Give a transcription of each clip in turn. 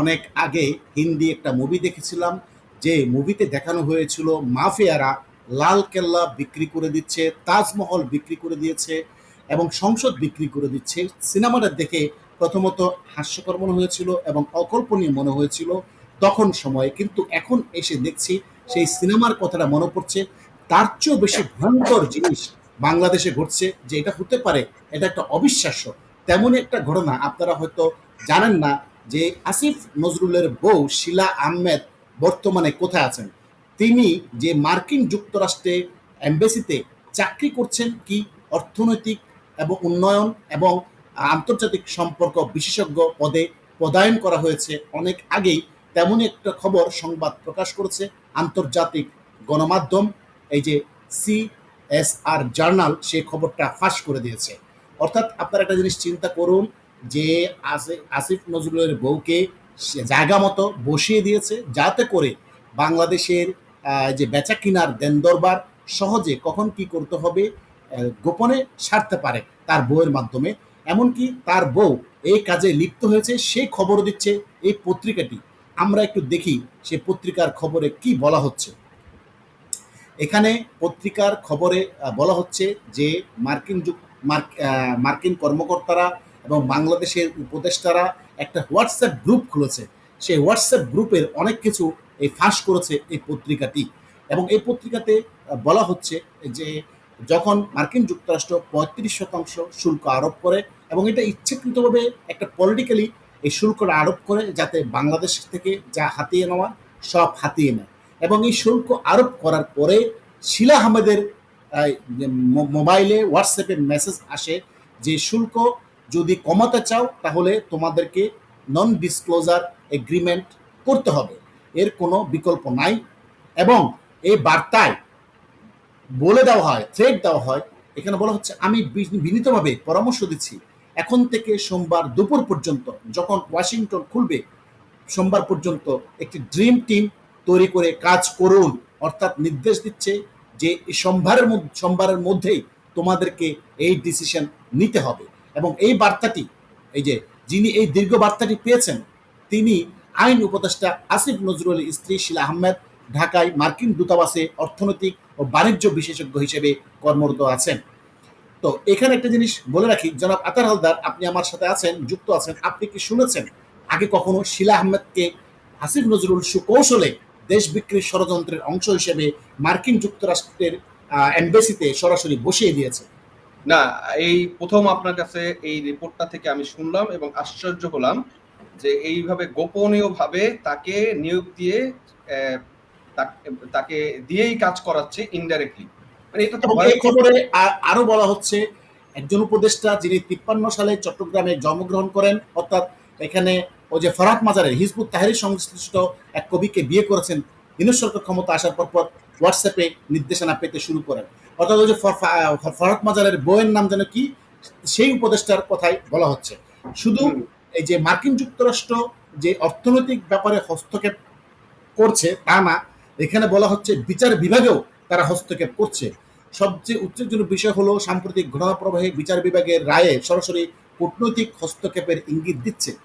অনেক আগে হিন্দি একটা মুভি দেখেছিলাম, যে মুভিতে দেখানো হয়েছিল মাফিয়ারা লাল কেল্লা বিক্রি করে দিচ্ছে, তাজমহল বিক্রি করে দিয়েছে এবং সংসদ বিক্রি করে দিচ্ছে। সিনেমাটা দেখে প্রথমত হাস্যকর মনে হয়েছিল এবং অকল্পনীয় মনে হয়েছিল তখন সময়ে, কিন্তু এখন এসে দেখছি সেই সিনেমার কথাটা মনে পড়ছে। তার চেয়েও বেশি ভয়ঙ্কর জিনিস বাংলাদেশে ঘটছে, যে এটা হতে পারে, এটা একটা অবিশ্বাস্য। তেমনই একটা ঘটনা, আপনারা হয়তো জানেন না যে আসিফ নজরুলের বউ শিলা আহমেদ বর্তমানে কোথায় আছেন? তিনি যে মার্কিন যুক্তরাষ্ট্রে এম্বাসিতে চাকরি করছেন কি অর্থনৈতিক এবং উন্নয়ন এবং আন্তর্জাতিক সম্পর্ক বিশেষজ্ঞ পদে পদায়ন করা হয়েছে অনেক আগেই, তেমনই একটা খবর সংবাদ প্রকাশ করেছে আন্তর্জাতিক গণমাধ্যম, এই যে সি এস আর জার্নাল সেই খবরটা ফাঁস করে দিয়েছে। অর্থাৎ আপনারা একটা জিনিস চিন্তা করুন যে আসি- আসিফ নজরুলের বউকে জায়গা মতো বসিয়ে দিয়েছে যাতে করে বাংলাদেশের যে বেচা কিনার দেন দরবার সহজে কখন কি করতে হবে গোপনে সারতে পারে তার বউয়ের মাধ্যমে। এমনকি তার বউ এই কাজে লিপ্ত হয়েছে সেই খবর দিচ্ছে এই পত্রিকাটি। আমরা একটু দেখি সে পত্রিকার খবরে কি বলা হচ্ছে। এখানে পত্রিকার খবরে বলা হচ্ছে যে মার্কিন যুক মার্ক- আহ, মার্কিন কর্মকর্তারা এবং বাংলাদেশের উপদেষ্টারা একটা হোয়াটসঅ্যাপ গ্রুপ খুলেছে। সেই হোয়াটসঅ্যাপ গ্রুপের অনেক কিছু এই ফাঁস করেছে এই পত্রিকাটি। এবং এই পত্রিকাতে বলা হচ্ছে যে যখন মার্কিন যুক্তরাষ্ট্র পঁয়ত্রিশ শতাংশ শুল্ক আরোপ করে এবং এটা ইচ্ছাকৃতভাবে একটা পলিটিক্যালি এই শুল্কটা আরোপ করে যাতে বাংলাদেশ থেকে যা হাতিয়ে নেওয়া, সব হাতিয়ে নেয়। এবং এই শুল্ক আরোপ করার পরে শিলা আহমেদের মোবাইলে হোয়াটসঅ্যাপে মেসেজ আসে যে শুল্ক যদি কমাতে চাও, তাহলে তোমাদেরকে নন ডিসক্লোজার এগ্রিমেন্ট করতে হবে। এর কোনো বিকল্প নাই এবং এই বার্তায় বলে দেওয়া হয় থ্রেড দেওয়া হয়, এখানে বলা হচ্ছে, আমি বিনীতভাবে পরামর্শ দিচ্ছি। এখন থেকে সোমবার দুপুর পর্যন্ত, যখন ওয়াশিংটন খুলবে, সোমবার পর্যন্ত একটি ড্রিম টিম তৈরি করে কাজ করুন। অর্থাৎ নির্দেশ দিচ্ছে যে সোমবারের সোমবারের মধ্যেই তোমাদেরকে এই ডিসিশন নিতে হবে। এবং এই বার্তাটি, এই যে যিনি এই দীর্ঘ বার্তাটি পেয়েছেন, তিনি আইন উপদেষ্টা আসিফ নজরুলের স্ত্রী শিলা আহমেদ, ঢাকায় মার্কিন দূতাবাসে অর্থনৈতিক ও বাণিজ্য বিশেষজ্ঞ হিসেবে কর্মরত আছেন। তো এখানে একটা জিনিস বলে রাখি, জনাব আতার হালদার, আপনি আমার সাথে আছেন, যুক্ত আছেন, আপনি কি শুনেছেন? আগে কখনো শিলা আহমেদকে আসিফ নজরুল সুকৌশলে দেশ বিক্রির ষড়যন্ত্রের অংশ হিসেবে মার্কিন যুক্তরাষ্ট্রের এম্বাসিতে সরাসরি বসিয়ে দিয়েছে? না এই প্রথম আপনার কাছে এই রিপোর্টটা থেকে আমি শুনলাম এবং আশ্চর্য হলাম যে এইভাবে গোপনীয় ভাবে তাকে নিয়োগ দিয়ে তাকে দিয়েই কাজ করাচ্ছে ইনডাইরেক্টলি মানে এটা তো এই খবরে আরও বলা হচ্ছে একজন উপদেষ্টা যিনি তিপ্পান্ন সালে চট্টগ্রামে জন্মগ্রহণ করেন অর্থাৎ এখানে ওই যে ফরাত মাজারের হিজবুত তাহারি সংশ্লিষ্ট এক কবিকে বিয়ে করেছেন বিনোদ সরকার ক্ষমতা আসার পর পর হোয়াটসঅ্যাপে নির্দেশনা পেতে শুরু করেন। অর্থাৎ ওই যে ফ- ফ- ফরাত মাজারের বইয়ের নাম যেন কি সেই উপদেষ্টার কথাই বলা হচ্ছে। শুধু এই যে মার্কিন যুক্তরাষ্ট্র যে অর্থনৈতিক ব্যাপারে হস্তক্ষেপ করছে তা না এখানে বলা হচ্ছে বিচার বিভাগেও তারা হস্তক্ষেপ করছে। সবচেয়ে উত্তেজনক বিষয় হলো সাম্প্রতিক ঘটনা প্রবাহে বিচার বিভাগের রায়ে সরাসরি কূটনৈতিক হস্তক্ষেপের ইঙ্গিত দিচ্ছে।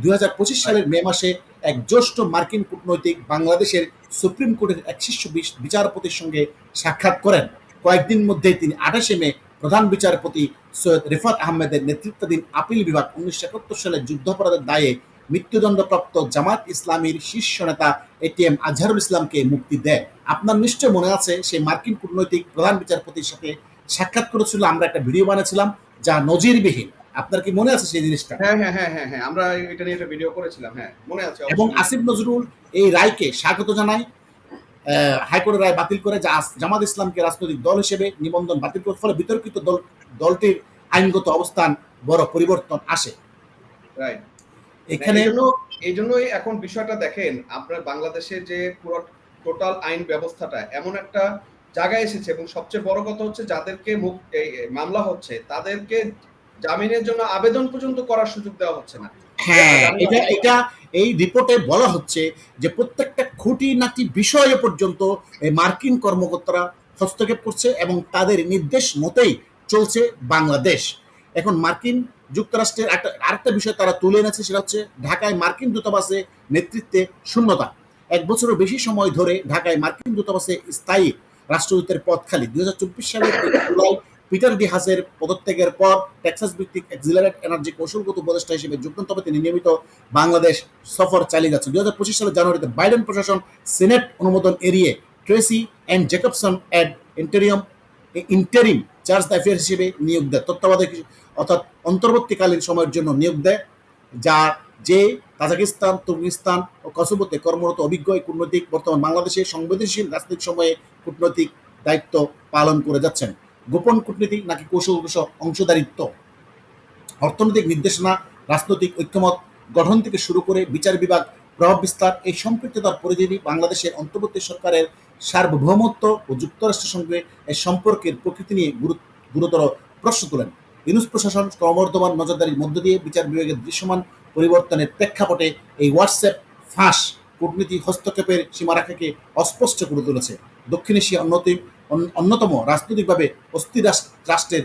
দুই হাজার পঁচিশ সালের মে মাসে এক জ্যেষ্ঠ মার্কিন কূটনৈতিক বাংলাদেশের সুপ্রিম কোর্টের এক শীর্ষ বিচারপতির সঙ্গে সাক্ষাৎ করেন। কয়েকদিন মধ্যে তিনি আঠাশে মে প্রধান বিচারপতি সৈয়দ রিফাত আহমেদের নেতৃত্বাধীন আপিল বিভাগ উনিশশো একাত্তর সালে যুদ্ধাপরাধের দায়ে মৃত্যুদণ্ডপ্রাপ্ত জামাত ইসলামীর শীর্ষ নেতা এটিএম আজহারুল ইসলামকে মুক্তি দেয়। আপনার নিশ্চয় মনে আছে সেই মার্কিন কূটনৈতিক প্রধান বিচারপতির সাথে সাক্ষাৎ করেছিল আমরা একটা ভিডিও বানিয়েছিলাম যা নজিরবিহীন। আপনার কি মনে আছে সেই জিনিসটা? হ্যাঁ হ্যাঁ হ্যাঁ হ্যাঁ হ্যাঁ আমরা এটা নিয়ে একটা ভিডিও করেছিলাম হ্যাঁ মনে আছে এবং আসিফ নজরুল এই রায়কে স্বাগত জানায় হাইকোর্টের রায় বাতিল করে যা জামাত ইসলামকে রাজনৈতিক দল হিসেবে নিবন্ধন বাতিল করার ফলে বিতর্কিত দল দলটির আইনগত অবস্থান বড় পরিবর্তন আসে। এখানে এই জন্যই এখন বিষয়টা দেখেন আপনার বাংলাদেশের যে পুরো টোটাল আইন ব্যবস্থাটা এমন একটা জায়গায় এসেছে এবং সবচেয়ে বড় কথা হচ্ছে যাদেরকে মুখ এই এই মামলা হচ্ছে তাদেরকে জামিনের জন্য আবেদন পর্যন্ত করার সুযোগ দেওয়া হচ্ছে না। হ্যাঁ এটা এটা এই রিপোর্টে বলা হচ্ছে যে প্রত্যেকটা খুঁটিনাটি বিষয়ে পর্যন্ত মার্কিন কর্মকর্তারা হস্তক্ষেপ করছে এবং তাদের নির্দেশ মতেই চলছে বাংলাদেশ। এখন মার্কিন যুক্তরাষ্ট্রের একটা আরেকটা বিষয় তারা তুলে এনেছে সেটা হচ্ছে ঢাকায় মার্কিন দূতাবাসে নেতৃত্বে শূন্যতা। এক বছরের বেশি সময় ধরে ঢাকায় মার্কিন দূতাবাসে স্থায়ী রাষ্ট্রদূতের পদ খালি। দুই হাজার চব্বিশ সালের জুলাই পিটার ডি হাসের পদত্যাগের পর টেক্সাস ভিত্তিক এক্সিলারেট এনার্জি কৌশলগত উপদেষ্টা হিসেবে যোগদান তবে তিনি নিয়মিত বাংলাদেশ সফর চালিয়ে যাচ্ছেন। দু হাজার পঁচিশ জানুয়ারিতে বাইডেন প্রশাসন সিনেট অনুমোদন এড়িয়ে Tracey Ann Jacobson ad interim interim charge affaires হিসেবে নিয়োগ দেয়। তত্ত্বাবধায়ক অর্থাৎ অন্তর্বর্তীকালীন সময়ের জন্য নিয়োগ দেয়, যা যে তাজাকিস্তান, তুর্কিস্তান ও কসোবোতে কর্মরত অভিজ্ঞ কূটনৈতিক বর্তমান বাংলাদেশের সংবেদনশীল রাজনৈতিক সময়ে কূটনৈতিক দায়িত্ব পালন করে যাচ্ছেন। গোপন কূটনীতি নাকি কৌশলগত অংশদারিত্ব? অর্থনৈতিক নির্দেশনা, রাজনৈতিক ঐক্যমত, গঠন থেকে শুরু করে বিচার বিভাগ, প্রভাব বিস্তার, এই সম্পৃক্ততার পরিধি বাংলাদেশের অন্তর্বর্তী সরকারের সার্বভৌমত্ব ও যুক্তরাষ্ট্রের সঙ্গে এই সম্পর্কের প্রকৃতি নিয়ে গুরু- গুরুতর প্রশ্ন তোলেন। ইউনুস প্রশাসন ক্রমবর্ধমান নজরদারির মধ্য দিয়ে বিচার বিভাগের দৃশ্যমান পরিবর্তনের প্রেক্ষাপটে এই হোয়াটসঅ্যাপ ফাঁস কূটনীতি হস্তক্ষেপের সীমারেখাকে অস্পষ্ট করে তুলেছে। দক্ষিণ এশিয়া অন্যতম অন্য- অন্যতম রাজনৈতিকভাবে অস্থির রাষ্ট্রের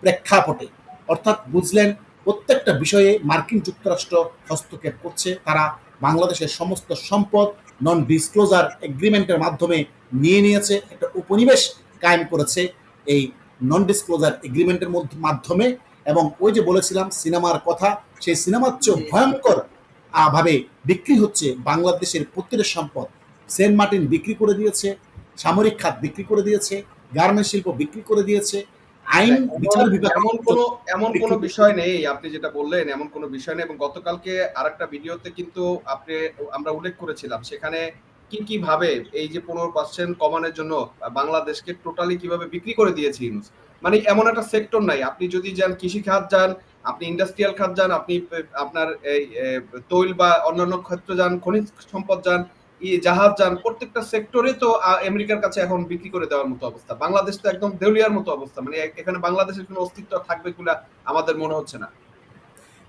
প্রেক্ষাপটে। অর্থাৎ বুঝলেন প্রত্যেকটা বিষয়ে মার্কিন যুক্তরাষ্ট্র হস্তক্ষেপ করছে। তারা বাংলাদেশের সমস্ত সম্পদ নন ডিসক্লোজার এগ্রিমেন্টের মাধ্যমে নিয়ে নিয়েছে। একটা উপনিবেশ কায়েম করেছে এই নন ডিসক্লোজার এগ্রিমেন্টের মধ্য- মাধ্যমে। এবং ওই যে বলেছিলাম সিনেমার কথা সেই সিনেমার চেয়েও ভয়ঙ্কর ভাবে বিক্রি হচ্ছে বাংলাদেশের প্রত্যেকের সম্পদ। সেন্ট মার্টিন বিক্রি করে দিয়েছে। সামরিক খাত বিক্রি করে দিয়েছে গার্মেন্ট শিল্প বিক্রি করে দিয়েছে আইন বিচার বিভাগ এমন কোনো এমন কোনো বিষয় নেই আপনি যেটা বললেন এমন কোনো বিষয় নেই এবং গতকালকে আরেকটা ভিডিওতে কিন্তু আপনি আমরা উল্লেখ করেছিলাম সেখানে কি কি ভাবে এই যে পনেরো পার্সেন্ট কমানোর জন্য বাংলাদেশকে টোটালি কীভাবে বিক্রি করে দিয়েছে ইউনুস? মানে এমন একটা সেক্টর নাই আপনি যদি যান কৃষি খাত যান আপনি ইন্ডাস্ট্রিয়াল খাত যান আপনি আপনার এই তৈল বা অন্যান্য ক্ষেত্র যান খনিজ সম্পদ যান জাহাজ যান প্রত্যেকটা সেক্টরে তো আমেরিকার কাছে এখন বিক্রি করে দেওয়ার মতো অবস্থা। বাংলাদেশ তো একদম দেউলিয়ার মতো অবস্থা। মানে এখানে বাংলাদেশের কোনো অস্তিত্ব থাকবে আমাদের মনে হচ্ছে না।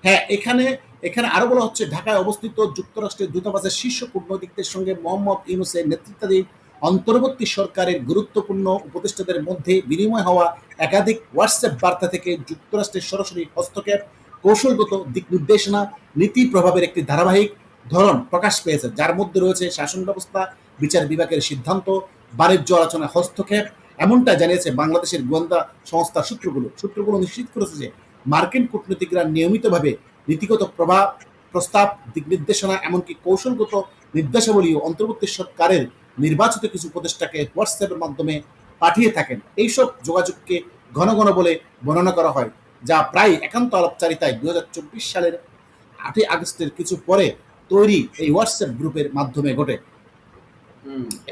হ্যাঁ এখানে এখানে আরও বলা হচ্ছে, ঢাকায় অবস্থিত যুক্তরাষ্ট্রের দূতাবাসের শীর্ষ কূটনৈতিকদের সঙ্গে মোহাম্মদ ইউনুসের নেতৃত্বাধীন অন্তর্বর্তী সরকারের গুরুত্বপূর্ণ উপদেষ্টাদের মধ্যে বিনিময় হওয়া একাধিক হোয়াটসঅ্যাপ বার্তা থেকে যুক্তরাষ্ট্রের সরাসরি হস্তক্ষেপ, কৌশলগত দিক নির্দেশনা, নীতি প্রভাবের একটি ধারাবাহিক ধরন প্রকাশ পেয়েছে, যার মধ্যে রয়েছে শাসন ব্যবস্থা, বিচার বিভাগের সিদ্ধান্ত, বাণিজ্য আলোচনায় হস্তক্ষেপ, এমনটা জানিয়েছে বাংলাদেশের গোয়েন্দা সংস্থার সূত্রগুলো। সূত্রগুলো নিশ্চিত করেছে যে মার্কিন কূটনীতিকরা নিয়মিতভাবে নীতিগত প্রভাব, প্রস্তাব, দিক নির্দেশনা, এমনকি কৌশলগত নির্দেশাবলী ও অন্তর্বর্তী সরকারের নির্বাচিত কিছু উপদেষ্টাকে হোয়াটসঅ্যাপের মাধ্যমে পাঠিয়ে থাকেন। এইসব যোগাযোগকে ঘন ঘন বলে বর্ণনা করা হয়, যা প্রায় একান্ত আলাপচারিতায় দু হাজার চব্বিশ সালের আটই আগস্টের কিছু পরে তৈরি এই হোয়াটসঅ্যাপ গ্রুপের মাধ্যমে ঘটে।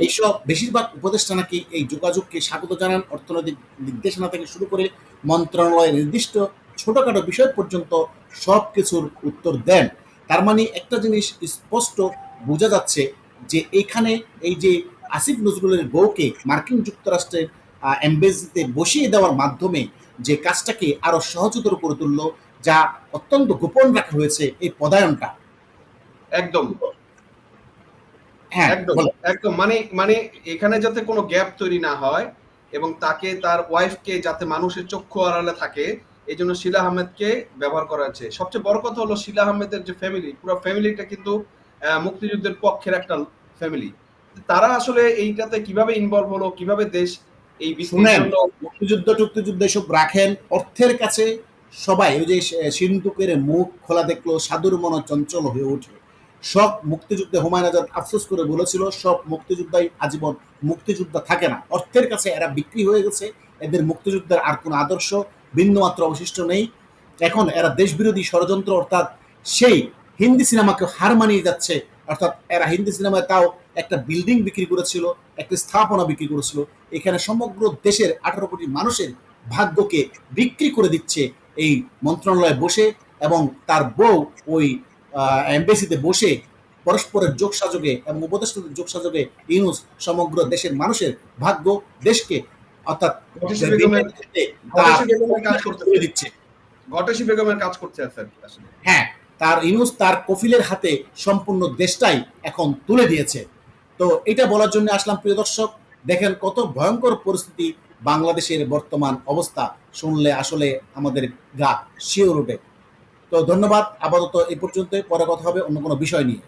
এইসব বেশিরভাগ উপদেষ্টা নাকি এই যোগাযোগকে স্বাগত জানান অর্থনৈতিক নির্দেশনা থেকে শুরু করে মন্ত্রণালয়ের নির্দিষ্ট ছোটখাটো বিষয় পর্যন্ত সব কিছুর উত্তর দেন। তার মানে একটা জিনিস স্পষ্ট বোঝা যাচ্ছে যে এখানে এই যে আসিফ নজরুলের বউকে মার্কিন যুক্তরাষ্ট্রের এম্বাসিতে বসিয়ে দেওয়ার মাধ্যমে যে কাজটাকে আরও সহজতর করে তুলল যা অত্যন্ত গোপন রাখা হয়েছে এই পদায়নটা। একদম। হ্যাঁ একদম একদম। মানে মানে এখানে যাতে কোনো গ্যাপ তৈরি না হয় এবং তাকে তার ওয়াইফকে যাতে মানুষের চক্ষু আড়ালে থাকে এই জন্য শিলা আহমেদকে ব্যবহার করা হচ্ছে সবচেয়ে বড় কথা হলো শিলা আহমেদের যে ফ্যামিলি পুরো ফ্যামিলিটা কিন্তু মুক্তিযুদ্ধের পক্ষের একটা ফ্যামিলি তারা আসলে এইটাতে কীভাবে ইনভলভ হলো কীভাবে দেশ এই মুক্তিযুদ্ধ টুক্তিযুদ্ধ এসব রাখেন অর্থের কাছে সবাই ওই যে সিন্ধুকের মুখ খোলা দেখল সাধুর মন চঞ্চল হয়ে ওঠে সব মুক্তিযুদ্ধে হুমায়ুন আজাদ আফসোস করে বলেছিল, সব মুক্তিযোদ্ধাই আজীবন মুক্তিযোদ্ধা থাকে না। অর্থের কাছে এরা বিক্রি হয়ে গেছে, এদের মুক্তিযুদ্ধের আর কোনো আদর্শ বিন্দুমাত্র অবশিষ্ট নেই। এখন এরা দেশবিরোধী ষড়যন্ত্র, অর্থাৎ সেই হিন্দি সিনেমাকে হার মানিয়ে যাচ্ছে, অর্থাৎ এরা হিন্দি সিনেমায় তাও একটা বিল্ডিং বিক্রি করেছিল, একটা স্থাপনা বিক্রি করেছিল। এখানে সমগ্র দেশের আঠারো কোটি মানুষের ভাগ্যকে বিক্রি করে দিচ্ছে এই মন্ত্রণালয়ে বসে এবং তার বউ ওই এমবেসিতে বসে পরস্পরের যোগসাযোগে এবং উপদেষ্টাদের যোগসাযোগে ইউনুস সমগ্র দেশের মানুষের ভাগ্য দেশকে অর্থাৎ দিচ্ছে। ঘটেশি বেগমের কাজ করছে হ্যাঁ তার ইউনুস তার কফিলের হাতে সম্পূর্ণ দেশটাই এখন তুলে দিয়েছে। তো এটা বলার জন্য আসলাম প্রিয় দর্শক দেখেন কত ভয়ঙ্কর পরিস্থিতি বাংলাদেশের বর্তমান অবস্থা। শুনলে আসলে আমাদের গা শিওর ওঠে। তো ধন্যবাদ। আপাতত এই পর্যন্ত পরে কথা হবে অন্য কোনো বিষয় নিয়ে।